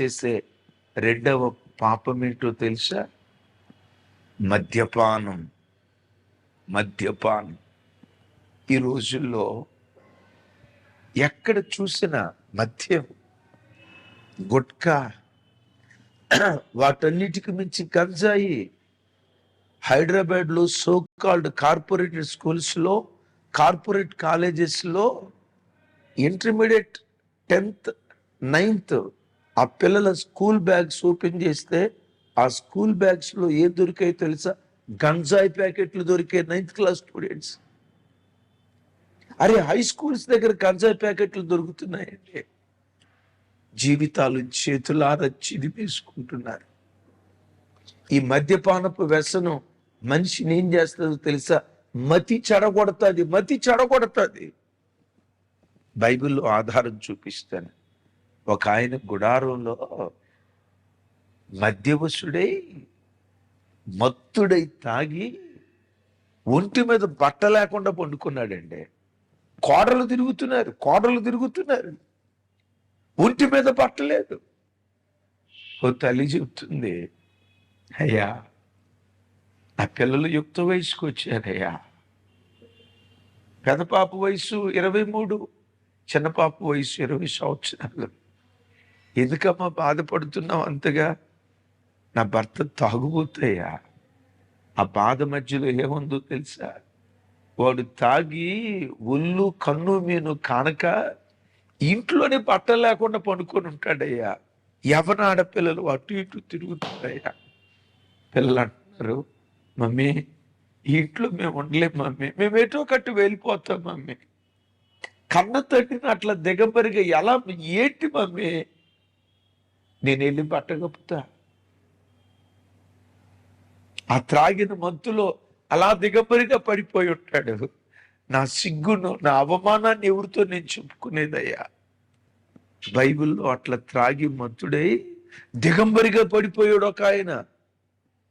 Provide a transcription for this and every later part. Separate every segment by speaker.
Speaker 1: చేసే రెండవ పాపం తెలుసా? మద్యపానం. మద్యపానం. ఈ రోజుల్లో ఎక్కడ చూసినా మద్యం గుట్కా వాటన్నిటికి మించి గంజాయి హైదరాబాద్లో సో కాల్డ్ కార్పొరేటెడ్ స్కూల్స్లో కార్పొరేట్ కాలేజెస్లో ఇంటర్మీడియట్ టెన్త్ నైన్త్ ఆ పిల్లల స్కూల్ బ్యాగ్స్ ఓపెన్ చేస్తే ఆ స్కూల్ బ్యాగ్స్లో ఏం దొరికాయో తెలుసా? గంజాయి ప్యాకెట్లు దొరికే నైన్త్ క్లాస్ స్టూడెంట్స్. అరే హై స్కూల్స్ దగ్గర గంజాయి ప్యాకెట్లు దొరుకుతున్నాయండి. జీవితాలు చేతులారా చిదిపేసుకుంటున్నారు ఈ మద్యపానపు వ్యసనం మనిషిని ఏం చేస్తుందో తెలుసా? మతి చెడగొడతాది మతి చెడగొడతాది. బైబిల్లో ఆధారం చూపిస్తాను. ఒక ఆయన గుడారంలో మద్యవసుడై మత్తుడై తాగి ఒంటి మీద బట్ట లేకుండా పండుకున్నాడండి. కోడలు తిరుగుతున్నారు కోడలు తిరుగుతున్నారు. ఒంటి మీద బట్టలేదు ఓ తల్లి చెప్తుంది అయ్యా నా పిల్లలు యుక్త వయసుకు వచ్చారయ్యా. పెద్ద పాప వయసు ఇరవై మూడు చిన్న పాప వయసు ఇరవై సంవత్సరాలు. ఎందుకమ్మా బాధపడుతున్నావు అంతగా? నా భర్త తాగుబోతాయా ఆ బాధ మధ్యలో ఏముందో తెలుసా? వాడు తాగి ఒళ్ళు కన్ను మీను కానక ఇంట్లోనే బట్ట లేకుండా పండుకొని ఉంటాడయ్యా. ఎవరి ఆడపిల్లలు అటు ఇటు తిరుగుతున్నాయా? పిల్లలు అంటున్నారు మమ్మీ ఇంట్లో మేము ఉండలేం మమ్మీ. మేము ఎటో కట్టు వెళ్ళిపోతాం మమ్మీ. కన్న తండ్రిని అట్లా దిగబరిగా ఎలా ఏంటి మమ్మీ? నేను వెళ్ళి బట్టగప్పుతా ఆ త్రాగిన మంతులో అలా దిగబరిగా పడిపోయి ఉంటాడు. నా సిగ్గును నా అవమానాన్ని ఎవరితో నేను చెప్పుకునేదయ్యా? బైబిల్లో అట్లా త్రాగి మత్తుడై దిగంబరిగా పడిపోయాడు ఒక ఆయన.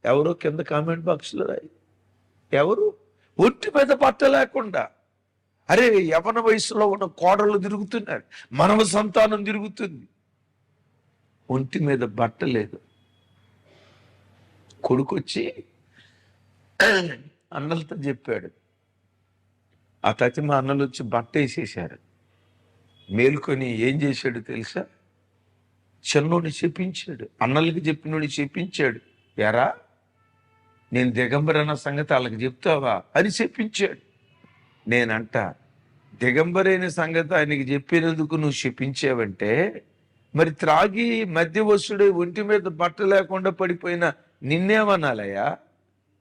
Speaker 1: ఎవరో కింద కామెంట్ బాక్స్లో రాయి. ఎవరు? ఒట్టి మీద పట్ట లేకుండా. అరే యవన వయసులో ఉన్న కోడలు తిరుగుతున్నారు. మనవ సంతానం తిరుగుతుంది. ఒంటి మీద బట్ట లేదు. కొడుకొచ్చి అన్నలతో చెప్పాడు. ఆ తతి మా అన్నలు వచ్చి బట్ట వేసేసారు మేల్కొని ఏం చేశాడు తెలుసా? చిన్నోడిని చెప్పించాడు. అన్నలకి చెప్పినోడిని చెప్పించాడు. ఎరా నేను దిగంబర్ అన్న సంగతి వాళ్ళకి చెప్తావా? అని చెప్పించాడు. నేనంట దిగంబరైన సంగతి ఆయనకి చెప్పినందుకు నువ్వు చెప్పించావంటే మరి త్రాగి మధ్యవస్తుడే ఒంటి మీద బట్ట లేకుండా పడిపోయిన నిన్నేమనాలయ్యా?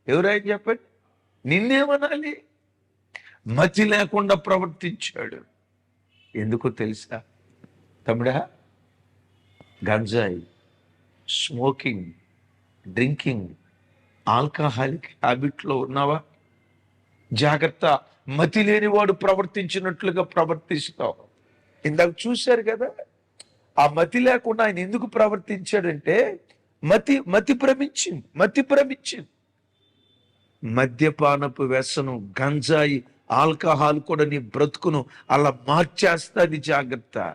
Speaker 1: ఎవరైనా చెప్పండి? నిన్నేమనాలి? మతి లేకుండా ప్రవర్తించాడు. ఎందుకో తెలుసా? తమ్ముడా గంజాయి స్మోకింగ్ డ్రింకింగ్ ఆల్కహాలిక్ హ్యాబిట్లో ఉన్నావా? జాగ్రత్త మతి లేనివాడు ప్రవర్తించినట్లుగా ప్రవర్తిస్తావు. ఇందాక చూశారు కదా? ఆ మతి లేకుండా ఆయన ఎందుకు ప్రవర్తించాడంటే మతి మతి భ్రమించింది మతి భ్రమించింది. మద్యపానపు వ్యసనం గంజాయి ఆల్కహాల్ కూడా నీ బ్రతుకును అలా మార్చేస్తుంది జాగ్రత్త.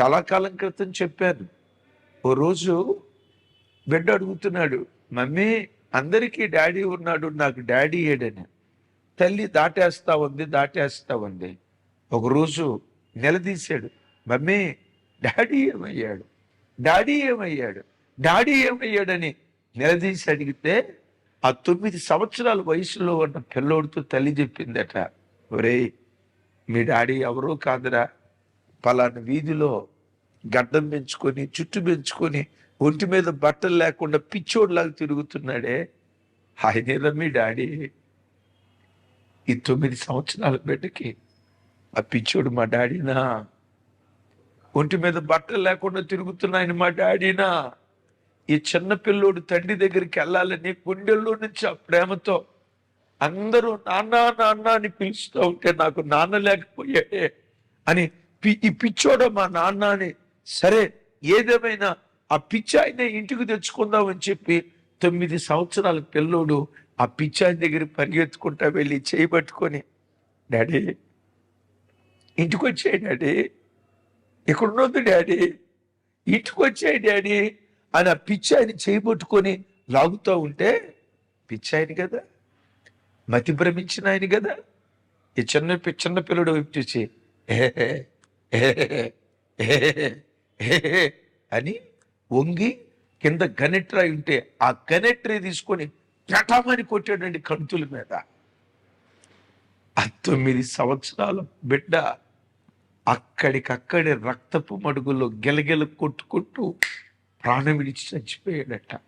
Speaker 1: చాలా కాలం క్రితం చెప్పాను. ఓ రోజు బిడ్డ అడుగుతున్నాడు మమ్మీ అందరికీ డాడీ ఉన్నాడు నాకు డాడీ ఏడని తల్లి దాటేస్తా ఉంది దాటేస్తా ఉంది. ఒకరోజు నిలదీశాడు మమ్మీ డాడీ ఏమయ్యాడు? డాడీ ఏమయ్యాడు? డాడీ ఏమయ్యాడని నిలదీసి అడిగితే ఆ తొమ్మిది సంవత్సరాల వయసులో ఉన్న పిల్లోడితో తల్లి చెప్పిందట ఒరేయ్ మీ డాడీ ఎవరో కాదురా. పలానా వీధిలో గడ్డం పెంచుకొని చుట్టు పెంచుకొని ఒంటి మీద బట్టలు లేకుండా పిచ్చోడ్లాగా తిరుగుతున్నాడే. ఆయనేదా మీ డాడీ? ఈ తొమ్మిది సంవత్సరాల బిడ్డకి ఆ పిచ్చోడు మా డాడీనా? ఒంటి మీద బట్టలు లేకుండా తిరుగుతున్న ఆయన మా డాడీనా ఈ చిన్న పిల్లోడు తండ్రి దగ్గరికి వెళ్ళాలని గుండెల్లో నుంచి ఆ ప్రేమతో అందరూ నాన్న నాన్న అని పిలుస్తూ ఉంటే నాకు నాన్న లేకపోయాడే అని పి- ఈ పిచ్చోడ మా నాన్న అని సరే ఏదేమైనా ఆ పిచ్చాయినే ఇంటికి ఇంటికి తెచ్చుకుందామని చెప్పి తొమ్మిది సంవత్సరాల పిల్లోడు ఆ పిచ్చాయి దగ్గర పరిగెత్తుకుంటా వెళ్ళి చేయబట్టుకొని డాడీ ఇంటికి వచ్చాయి డాడీ. ఇక్కడ ఉన్నది డాడీ? ఇంటికి వచ్చాయి డాడీ అని ఆ పిచ్చాయిని చేయబట్టుకొని లాగుతూ ఉంటే పిచ్చాయిని కదా. మతి భ్రమించిన ఆయన కదా. ఈ చిన్న పి- చిన్న పిల్లడు వైపు చూసి అని వంగి కింద గనెట్రాయి ఉంటే ఆ గనెట్రీ తీసుకొని చటామని కొట్టాడండి కంతుల మీద. ఆ తొమ్మిది సంవత్సరాల బిడ్డ అక్కడికక్కడి రక్తపు మడుగులో గెలగెలు కొట్టుకుంటూ ప్రాణం విడిచి చచ్చిపోయాడట.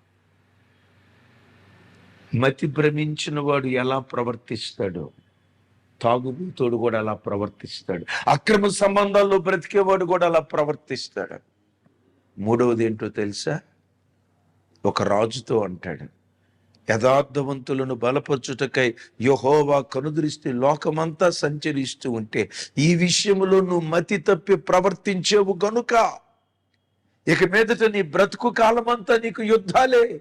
Speaker 1: మతి భ్రమించిన వాడు ఎలా ప్రవర్తిస్తాడు? తాగుబోతోడు కూడా అలా ప్రవర్తిస్తాడు. అక్రమ సంబంధాల్లో బ్రతికేవాడు కూడా అలా ప్రవర్తిస్తాడు. మూడవది ఏంటో తెలుసా? ఒక రాజుతో అంటాడు. యథార్థవంతులను బలపరచుటకై యహోవా కనుదరిస్తే లోకమంతా సంచరిస్తూ ఉంటే ఈ విషయంలో నువ్వు మతి తప్పి ప్రవర్తించేవు గనుక. ఇక మీదట నీ బ్రతుకు కాలమంతా నీకు యుద్ధాలే.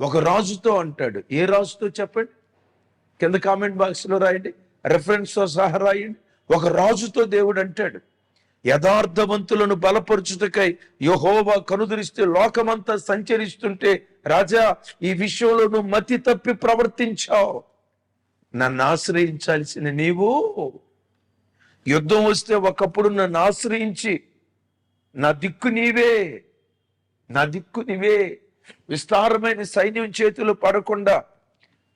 Speaker 1: ఒక రాజుతో అంటాడు. ఏ రాజుతో చెప్పండి? కింద కామెంట్ బాక్స్లో రాయండి. రెఫరెన్స్తో సహా రాయండి. ఒక రాజుతో దేవుడు అంటాడు. యథార్థవంతులను బలపరుచుటకై యహోవా కనుదరిస్తే లోకమంతా సంచరిస్తుంటే రాజా ఈ విషయంలో నువ్వు మతి తప్పి ప్రవర్తించావు. నన్ను ఆశ్రయించాల్సిన నీవు. యుద్ధం వస్తే ఒకప్పుడు నన్ను ఆశ్రయించి నా దిక్కు నీవే నా దిక్కు నీవే. విస్తారమైన సైన్యం చేతులు పడకుండా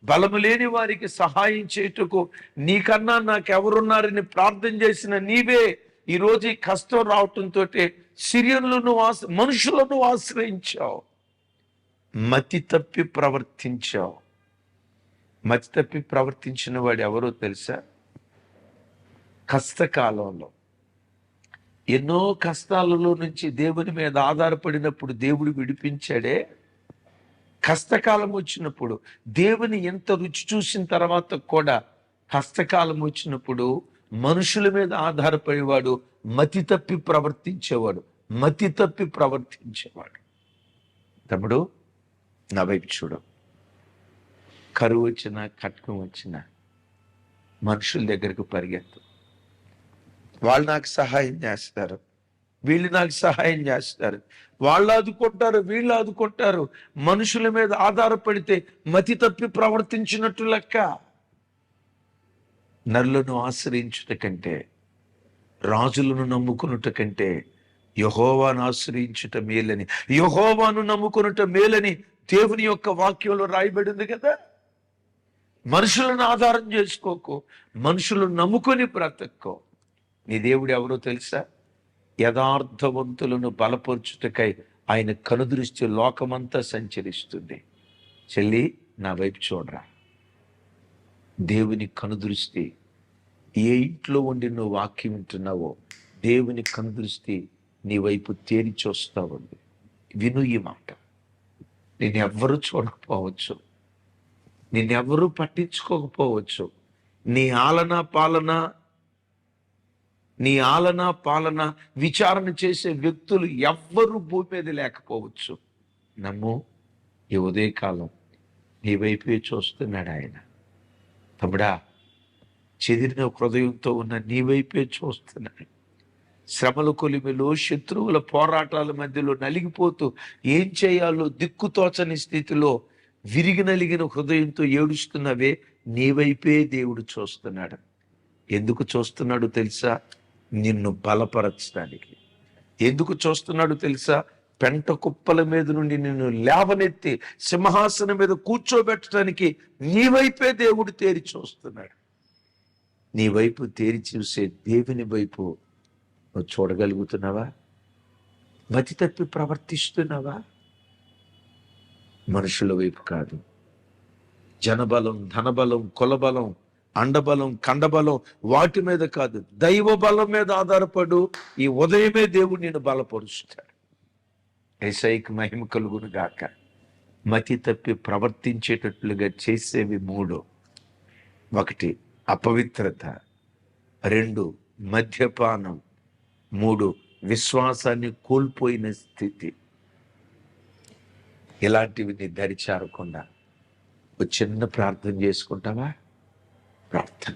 Speaker 1: బలము లేని వారికి సహాయం చేయుటకు నీకన్నా నాకెవరున్నారని ప్రార్థన చేసిన నీవే. ఈ ఈ కష్టం రావటంతో సిరియన్లను ఆశ మనుషులను ఆశ్రయించావు. మతి తప్పి ప్రవర్తించావు. మతి తప్పి ప్రవర్తించిన వాడు ఎవరో తెలుసా? కష్టకాలంలో. ఎన్నో కష్టాలలో నుంచి దేవుని మీద ఆధారపడినప్పుడు దేవుడు విడిపించాడే. కష్టకాలం వచ్చినప్పుడు దేవుని ఎంత రుచి చూసిన తర్వాత కూడా కష్టకాలం వచ్చినప్పుడు మనుషుల మీద ఆధారపడేవాడు మతి తప్పి ప్రవర్తించేవాడు మతి తప్పి ప్రవర్తించేవాడు. తమ్ముడు నా వైపు చూడు. కరువు వచ్చినా కట్కం వచ్చినా మనుషుల దగ్గరకు పరిగెత్తు. వాళ్ళు నాకు సహాయం చేస్తారు. వీళ్ళు నాకు సహాయం చేస్తారు. వాళ్ళు ఆదుకుంటారు వీళ్ళు ఆదుకుంటారు. మనుషుల మీద ఆధారపడితే మతి తప్పి ప్రవర్తించినట్టు లెక్క. నరులను ఆశ్రయించుట కంటే రాజులను నమ్ముకునుట కంటే యహోవాను ఆశ్రయించుట మేలని. యహోవాను నమ్ముకునుట మేలని దేవుని యొక్క వాక్యంలో రాయబడింది కదా? మనుషులను ఆధారం చేసుకోకు. మనుషులను నమ్ముకొని బ్రతక్కో. నీ దేవుడు ఎవరో తెలుసా? యథార్థవంతులను బలపరుచుటకై ఆయన కనుదృష్టి లోకమంతా సంచరిస్తుంది. చెల్లి నా వైపు చూడరా. దేవుని కనుదృష్టి ఏ ఇంట్లో ఉండి నువ్వు వాక్యం వింటున్నావో దేవుని కనుదృష్టి నీ వైపు తేరి చూస్తా ఉంది విను ఈ మాట. నిన్నెవ్వరూ చూడకపోవచ్చు. నిన్నెవ్వరూ పట్టించుకోకపోవచ్చు. నీ ఆలన పాలన నీ ఆలన పాలన విచారణ చేసే వ్యక్తులు ఎవ్వరు భూమి మీద లేకపోవచ్చు. నమ్ము ఈ ఉదయకాలం నీ వైపే చూస్తున్నాడు ఆయన తమ్ముడా చెదిరిన హృదయంతో ఉన్న నీ వైపే చూస్తున్నాడు శ్రమల కొలిమిలో శత్రువుల పోరాటాల మధ్యలో నలిగిపోతూ ఏం చేయాలో దిక్కుతోచని స్థితిలో విరిగి నలిగిన హృదయంతో ఏడుస్తున్నవే నీ వైపే దేవుడు చూస్తున్నాడు. ఎందుకు చూస్తున్నాడు తెలుసా? నిన్ను బలపరచడానికి. ఎందుకు చూస్తున్నాడు తెలుసా? పెంట కుప్పల మీద నుండి నిన్ను లేవనెత్తి సింహాసనం మీద కూర్చోబెట్టడానికి నీ వైపే దేవుడు తేరి చూస్తున్నాడు. నీ వైపు తేరి చూసే దేవుని వైపు నువ్వు చూడగలుగుతున్నావా? మతి తప్పి ప్రవర్తిస్తున్నావా? మనుషుల వైపు కాదు. జనబలం ధనబలం కులబలం అండబలం కండబలం వాటి మీద కాదు. దైవ బలం మీద ఆధారపడు ఈ ఉదయమే దేవుడు నేను బలపరుస్తాడు. ఏసైకి మహిమ కలుగును గాక. మతి తప్పి ప్రవర్తించేటట్లుగా చేసేవి మూడు. ఒకటి అపవిత్రత. రెండు మద్యపానం. మూడు విశ్వాసాన్ని కోల్పోయిన స్థితి. ఇలాంటివి నీ దరి చేరకుండా ఒక చిన్న ప్రార్థన చేసుకుంటావా? ప్రార్థన.